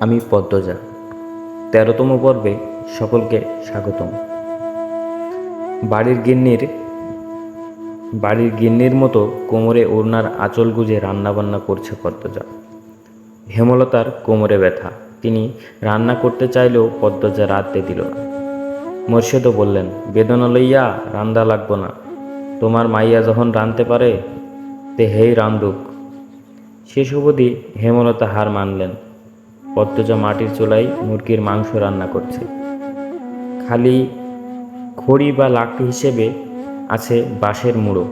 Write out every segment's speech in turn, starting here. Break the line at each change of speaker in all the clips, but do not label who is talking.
আমি পদ্মজা। তেরোতম পর্বে সকলকে স্বাগতম। বাড়ির গিন্নির বাড়ির গিন্নির মতো কোমরে ওড়নার আঁচল গুজে রান্নাবান্না করছে পদ্মজা। হেমলতার কোমরে ব্যথা। তিনি রান্না করতে চাইলেও পদ্মজা রাঁধতে দিল না। মোর্শেদও বললেন, বেদনা লইয়া রান্দা লাগবো না। তোমার মাইয়া যখন রাঁধতে পারে, তে হেই রান্দুক শেষ অবধি হেমলতা হার মানলেন। পদ্মজা মাটির চুলায় মুরগির মাংস রান্না করছে। খালি খড়ি বা লাকড়ি হিসেবে আছে বাঁশের মুড়ো।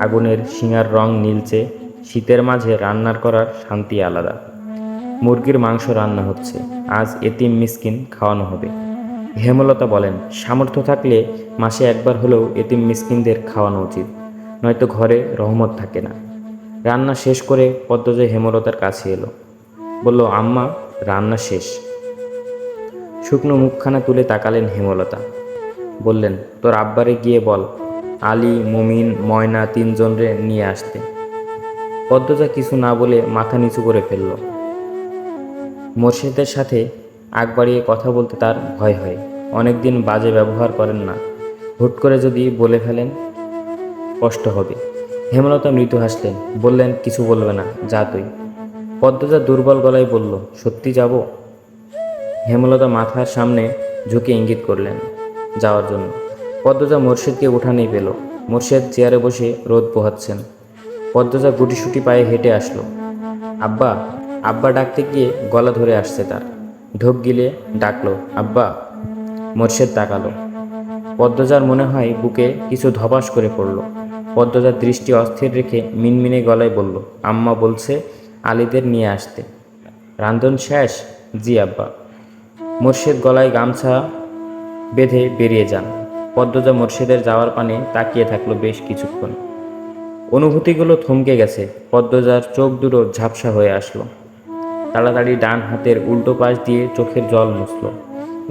আগুনের শিঙার রং নীলচে, শীতের মাঝে রান্নার করার শান্তি আলাদা। মুরগির মাংস রান্না হচ্ছে, আজ এতিম মিসকিন খাওয়ানো হবে। হেমলতা বলেন, সামর্থ্য থাকলে মাসে একবার হলেও এতিম মিসকিনদের খাওয়ানো উচিত, নয়তো ঘরে রহমত থাকে না। রান্না শেষ করে পদ্মজা হেমলতার কাছে এলো। বলল, আম্মা রান্না শেষ। শুকনো মুখখানা তুলে তাকালেন হেমলতা। বললেন, তোর আব্বারে গিয়ে বল, আলী, মুমিন, ময়না তিনজনরে নিয়ে আসতে। পদ্মজা কিছু না বলে মাথা নিচু করে ফেলল। মোর্শেদের সাথে আগ বাড়িয়ে কথা বলতে তার ভয় হয়। অনেকদিন বাজে ব্যবহার করেন না। হুট করে যদি বলে ফেলেন, কষ্ট হবে। হেমলতা মৃদু হাসলেন, বললেন, কিছু বলবে না, যা তুই। পদ্মজা দুর্বল গলায় বলল, সত্যি যাব? হেমলতা মাথার সামনে ঝুঁকে ইঙ্গিত করলেন যাওয়ার জন্য। পদ্মজা মোর্শেদকে উঠানেই পেল। মোর্শেদ চেয়ারে বসে রোদ পোহাচ্ছেন। পদ্মজা গুটিসুটি পায়ে হেঁটে আসলো। আব্বা আব্বা ডাকতে গিয়ে গলা ধরে আসছে তার। ঢোক গিলে ডাকলো, আব্বা। মোর্শেদ তাকালো। পদ্মজার মনে হয় বুকে কিছু ধপাস করে পড়ল। পদ্মজার দৃষ্টি অস্থির রেখে মিনমিনে গলায় বলল, আম্মা বলছে আলীদের নিয়ে আসতে। রান্ধন শেষ, জি আব্বা। মোর্শেদ গলায় গামছা বেঁধে বেরিয়ে যান। পদ্মজা মোর্শেদের যাওয়ার পানে তাকিয়ে থাকল বেশ কিছুক্ষণ। অনুভূতিগুলো থমকে গেছে, পদ্মজার চোখ দুটো ঝাপসা হয়ে আসলো। তাড়াতাড়ি ডান হাতের উল্টো পাশ দিয়ে চোখের জল মুছল।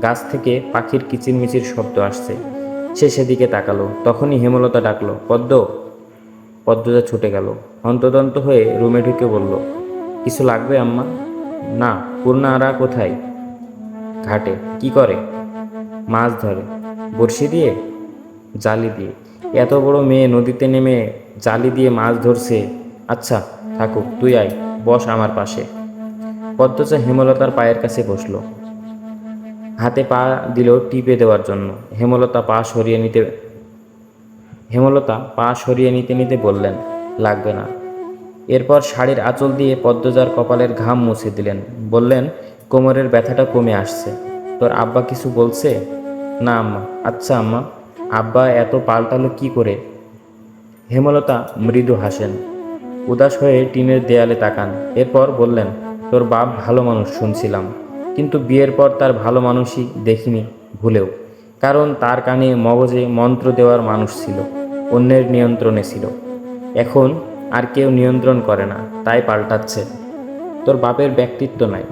গাছ থেকে পাখির কিচিরমিচির শব্দ আসছে। সে সেদিকে তাকালো, তখনই হেমলতা ডাকলো, পদ্ম! পদ্মজা ছুটে গেল। হন্তদন্ত হয়ে রুমে ঢুকে বলল কিছু লাগবে আম্মা? না পূর্ণা আরা কোথায়? ঘাটে, কি করে? মাছ ধরে, বড়শি দিয়ে? জালি দিয়ে। এত বড় মেয়ে নদীতে নেমে জালি দিয়ে মাছ ধরছে। আচ্ছা থাকুক, তুই আয়, বস আমার পাশে। পদ্মজা হেমলতার পায়ের কাছে বসল। হাতে পা দিল টিপে দেওয়ার জন্য। হেমলতা পা সরিয়ে নিতে হেমলতা পা সরিয়ে নিতে নিতে বললেন, লাগবে না। এরপর শাড়ির আঁচল দিয়ে পদ্মজার কপালের ঘাম মুছে দিলেন। বললেন, কোমরের ব্যথাটা কমে আসছে। তোর আব্বা কিছু বলছে? না আম্মা। আচ্ছা আম্মা, আব্বা এত পাল্টালো কি করে? হেমলতা মৃদু হাসেন। উদাস হয়ে টিনের দেয়ালে তাকান। এরপর বললেন, তোর বাপ ভালো মানুষ শুনছিলাম, কিন্তু বিয়ের পর তার ভালো মানুষই দেখিনি ভুলেও, কারণ তার কানে মগজে মন্ত্র দেওয়ার মানুষ ছিল, অন্যের নিয়ন্ত্রণে ছিল। এখন আর কেউ নিয়ন্ত্রণ করে না, তাই পাল্টাচ্ছে। তোর বাপের ব্যক্তিত্ব নাই,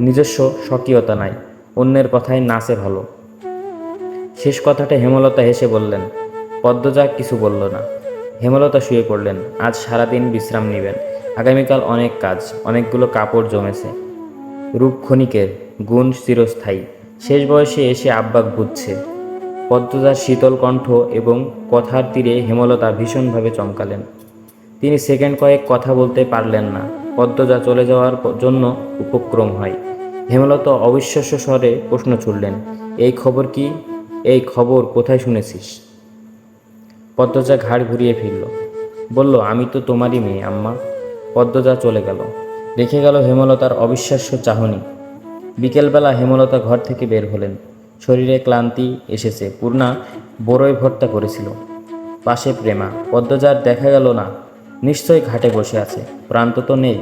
নিজস্ব স্বকীয়তা নাই, অন্যের কথায় নাচে ভালো। শেষ কথাটা হেমলতা হেসে বললেন, পদ্মজা কিছু বলল না। হেমলতা শুয়ে পড়লেন, আজ সারাদিন বিশ্রাম নেবেন। আগামীকাল অনেক কাজ, অনেকগুলো কাপড় জমেছে। রূপ ক্ষণিকের, গুণ চিরস্থায়ী। শেষ বয়সে এসে আব্বাক বুঝছে। পদ্মজার শীতল কণ্ঠ এবং কথার তীরে হেমলতা ভীষণভাবে চমকালেন। তিনি সেকেন্ড কয়েক কথা বলতে পারলেন না। পদ্মজা চলে যাওয়ার জন্য উপক্রম হয়। হেমলতা অবিশ্বাস্য স্বরে প্রশ্ন ছুড়লেন, এই খবর কি? এই খবর কোথায় শুনেছিস? পদ্মজা ঘাড় ঘুরিয়ে ফিরল, বলল, আমি তো তোমারই মেয়ে, আম্মা। পদ্মজা চলে গেল। রেখে গেল হেমলতার অবিশ্বাস্য চাহনি। বিকেলবেলা হেমলতা ঘর থেকে বের হলেন। শরীরে ক্লান্তি এসেছে। পূর্ণা বড়ই ভর্তা করেছিল। পাশে প্রেমা। পদ্মজার দেখা গেল না। নিশ্চয়ই ঘাটে বসে আছে। প্রান্ত তো নেই।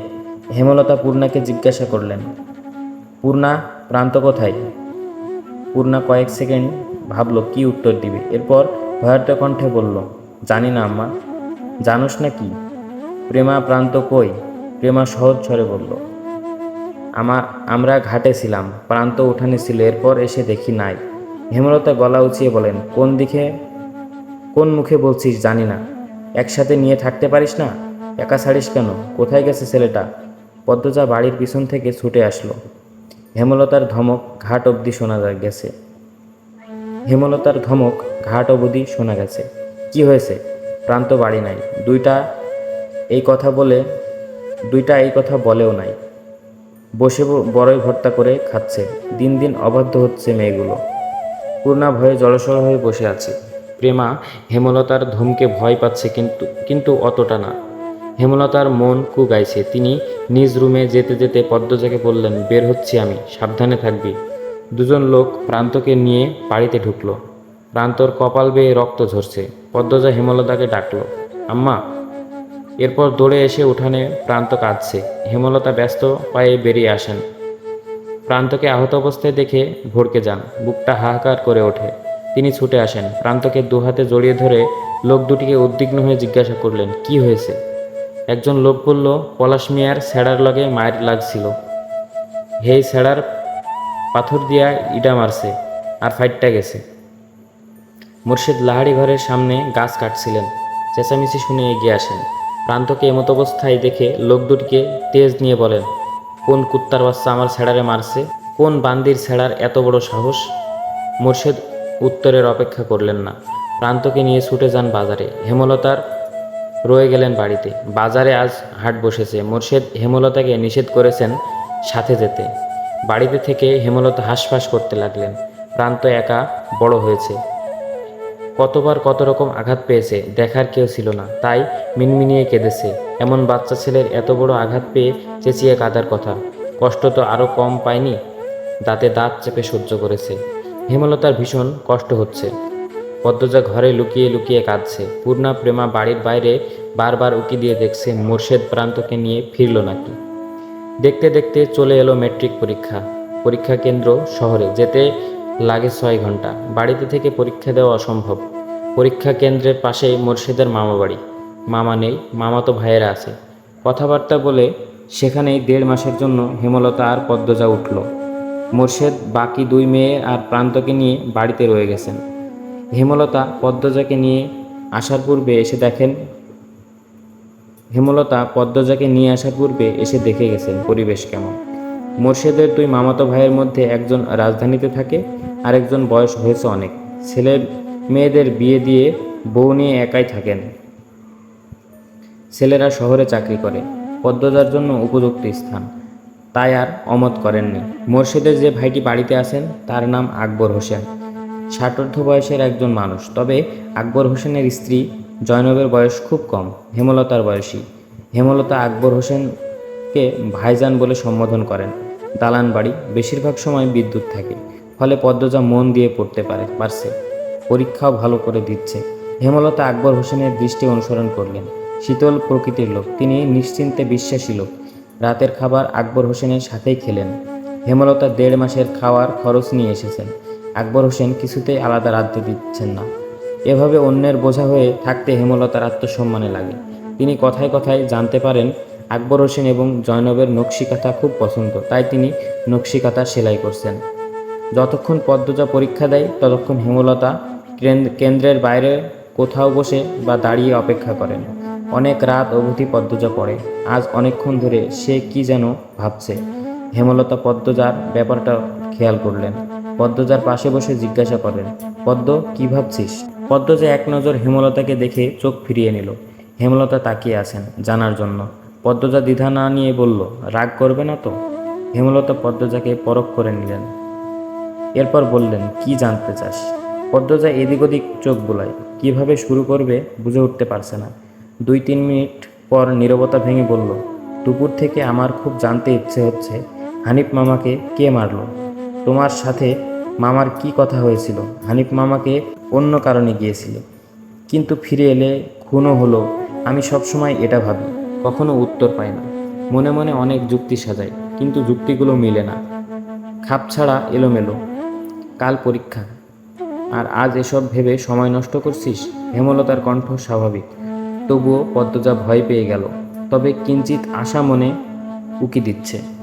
হেমলতা পূর্ণাকে জিজ্ঞাসা করলেন, পূর্ণা, প্রান্ত কোথায়? পূর্ণা কয়েক সেকেন্ড ভাবলো, কি উত্তর দিবে? এরপর ভয়ার্থ কণ্ঠে বলল, জানি না আম্মা। জানোস না কি? প্রেমা, প্রান্ত কই? প্রেমা সহজ স্বরে বলল আমার আমরা ঘাটে ছিলাম। প্রান্ত উঠানে ছিল, এরপর এসে দেখি নাই। হেমলতা গলা উঁচিয়ে বলেন, কোন দিকে? কোন মুখে বলছিস জানি না। একসাথে নিয়ে থাকতে পারিস না? একা ছাড়িস কেন? কোথায় গেছে ছেলেটা? পদ্মজা বাড়ির পিছন থেকে ছুটে আসলো। হেমলতার ধমক ঘাট অবধি শোনা গেছে। হেমলতার ধমক ঘাট অবধি শোনা গেছে। কি হয়েছে? প্রান্ত বাড়ি নাই। দুইটা এই কথা বলে, দুইটা এই কথা বলেও নাই। বসে বড়ই ভর্তা করে খাচ্ছে। দিন দিন অবাধ্য হচ্ছে মেয়েগুলো। পূর্ণা ভয়ে জড়সড় হয়ে বসে আছে। প্রেমা, হেমলতার ধমকে ভয় পাচ্ছে কিন্তু কিন্তু অতটা না। হেমলতার মন কু গাইছে, তিনি নিজ রুমে যেতে যেতে পদ্মজাকে বললেন, বের হচ্ছি আমি, সাবধানে থাকবি। দুজন লোক প্রান্তকে নিয়ে বাড়িতে ঢুকলো। প্রান্তর কপাল বেয়ে রক্ত ঝরছে। পদ্মজা হেমলতাকে ডাকলো, আম্মা। এরপর দৌড়ে এসে উঠানে প্রান্ত কাঁদছে। হেমলতা ব্যস্ত পায়ে বেরিয়ে আসেন। প্রান্তকে আহত অবস্থায় দেখে ভড়কে যান। বুকটা হাহাকার করে ওঠে। তিনি ছুটে আসেন। প্রান্তকে দুহাতে জড়িয়ে ধরে লোক দুটিকে উদ্বিগ্ন হয়ে জিজ্ঞাসা করলেন, কি হয়েছে? একজন লোক বলল, পলাশ মিয়ার স্যাড়ার লগে মায়ের লাগছিল। হেই স্যাড়ার পাথর দিয়া ইডা মারছে আর ফাইটটা গেছে। মুর্শিদ লাহাড়ি ঘরের সামনে গাছ কাটছিলেন। চেঁচামেচি শুনে এগিয়ে আসেন। প্রান্তকে এমত অবস্থায় দেখে লোক দুটিকে তেজ নিয়ে বলেন, কোন কুত্তার বাচ্চা আমার ছেড়ারে মারছে? কোন বান্দির ছেড়ার এত বড় সাহস? মুর্শিদ উত্তরের অপেক্ষা করলেন না। প্রান্তকে নিয়ে ছুটে যান বাজারে। হেমলতার রয়ে গেলেন বাড়িতে। বাজারে আজ হাট বসেছে। মোর্শেদ হেমলতাকে নিষেধ করেছেন সাথে যেতে। বাড়িতে থেকে হেমলতা হাঁসফাঁস করতে লাগলেন। প্রান্ত একা বড় হয়েছে। কতবার কত রকম আঘাত পেয়েছে দেখার কেউ ছিল না। তাই মিনমিনিয়ে কেঁদেছে। এমন বাচ্চা ছেলের এত বড় আঘাত পেয়ে চেঁচিয়ে কাঁদার কথা। কষ্ট তো আরও কম পায়নি, দাঁতে দাঁত চেপে সহ্য করেছে। হেমলতার ভীষণ কষ্ট হচ্ছে। পদ্মজা ঘরে লুকিয়ে লুকিয়ে কাঁদছে। পূর্ণা প্রেমা বাড়ির বাইরে বারবার উকি দিয়ে দেখছে, মোর্শেদ প্রান্তকে নিয়ে ফিরল নাকি। দেখতে দেখতে চলে এলো মেট্রিক পরীক্ষা। পরীক্ষা কেন্দ্র শহরে, যেতে লাগে ছয় ঘণ্টা বাড়িতে থেকে পরীক্ষা দেওয়া অসম্ভব। পরীক্ষা কেন্দ্রের পাশেই মোর্শেদের মামা বাড়ি। মামা নেই, মামা তো ভাইয়েরা আছে। কথাবার্তা বলে সেখানেই দেড় মাসের জন্য হেমলতা আর পদ্মজা উঠল। মোর্শেদ বাকি দুই মেয়ে আর প্রান্তকে নিয়ে বাড়িতে রয়ে গেছেন। হেমলতা পদ্মজাকে নিয়ে আসার পূর্বে এসে দেখেন হেমলতা পদ্মজাকে নিয়ে আসার পূর্বে এসে দেখে গেছেন পরিবেশ কেমন। মোর্শেদের দুই মামাতো ভাইয়ের মধ্যে একজন রাজধানীতে থাকে, আরেকজন বয়স হয়েছে অনেক। ছেলে মেয়েদের বিয়ে দিয়ে বউ নিয়ে একাই থাকেন। ছেলেরা শহরে চাকরি করে। পদ্মজার জন্য উপযুক্ত স্থান। তাই আর অমত করেননি। মোর্শেদের যে ভাইটি বাড়িতে আছেন, তার নাম আকবর হোসেন। ষাটোর্ধ বয়সের একজন মানুষ, তবে আকবর হোসেনের স্ত্রী জয়নবের বয়স খুব কম, হেমলতার বয়সী। হেমলতা আকবর হোসেনকে ভাইজান বলে সম্বোধন করেন। দালান বাড়ি, বেশিরভাগ সময় বিদ্যুৎ থাকে, ফলে পদ্মজা মন দিয়ে পড়তে পারে, পারছে। পরীক্ষাও ভালো করে দিচ্ছে। হেমলতা আকবর হোসেনের দৃষ্টি অনুসরণ করলেন। শীতল প্রকৃতির লোক, তিনি নিশ্চিন্তে বিশ্বাসী লোক। রাতের খাবার আকবর হোসেনের সাথেই খেলেন। হেমলতা দেড় মাসের খাওয়ার খরচ নিয়ে এসেছেন। আকবর হোসেন কিছুতেই আলাদা রাখতে দিচ্ছেন না। এভাবে অন্যের বোঝা হয়ে থাকতে হেমলতার আত্মসম্মানে লাগে। তিনি কথায় কথায় জানতে পারেন, আকবর হোসেন এবং জয়নবের নকশিকাথা খুব পছন্দ, তাই তিনি নকশিকাথা সেলাই করছেন। যতক্ষণ পদ্মজা পরীক্ষা দেয়, ততক্ষণ হেমলতা কেন্দ্র- কেন্দ্রের বাইরে কোথাও বসে বা দাঁড়িয়ে অপেক্ষা করেন। অনেক রাত অবধি পদ্মজা পড়ে। আজ অনেকক্ষণ ধরে সে কি যেন ভাবছে। হেমলতা পদ্মজার ব্যাপারটা খেয়াল করলেন। পদ্মজার পাশে বসে জিজ্ঞাসা করেন পদ্ম, কি ভাবছিস? পদ্মজা এক নজর হেমলতাকে দেখে চোখ ফিরিয়ে নিল। হেমলতা তাকিয়ে আছেন জানার জন্য। পদ্মজা দ্বিধা না নিয়ে বলল, রাগ করবে না তো? হেমলতা পদ্মজাকে পরখ করে নিলেন। এরপর বললেন, কি জানতে চাস? পদ্মজা এদিক ওদিক চোখ বোলায়। কীভাবে শুরু করবে বুঝে উঠতে পারছে না। দুই তিন মিনিট পর নীরবতা ভেঙে বলল, দুপুর থেকে আমার খুব জানতে ইচ্ছে হচ্ছে, হানিফ মামাকে কে মারলো? তোমার সাথে মামার কি কথা হয়েছিল? হানিফ মামাকে অন্য কারণে গিয়েছিল। কিন্তু ফিরে এলে খুনও হলো। আমি সবসময় এটা ভাবি, কখনো উত্তর পাই না। মনে মনে অনেক যুক্তি সাজাই, কিন্তু যুক্তিগুলো মিলে না। খাপ ছাড়া এলোমেলো। কাল পরীক্ষা। আর আজ এসব ভেবে সময় নষ্ট করছিস? হেমলতার কণ্ঠ স্বাভাবিক। তবুও পদ্মজা ভয় পেয়ে গেল। তবে কিঞ্চিত আশা মনে উকি দিচ্ছে।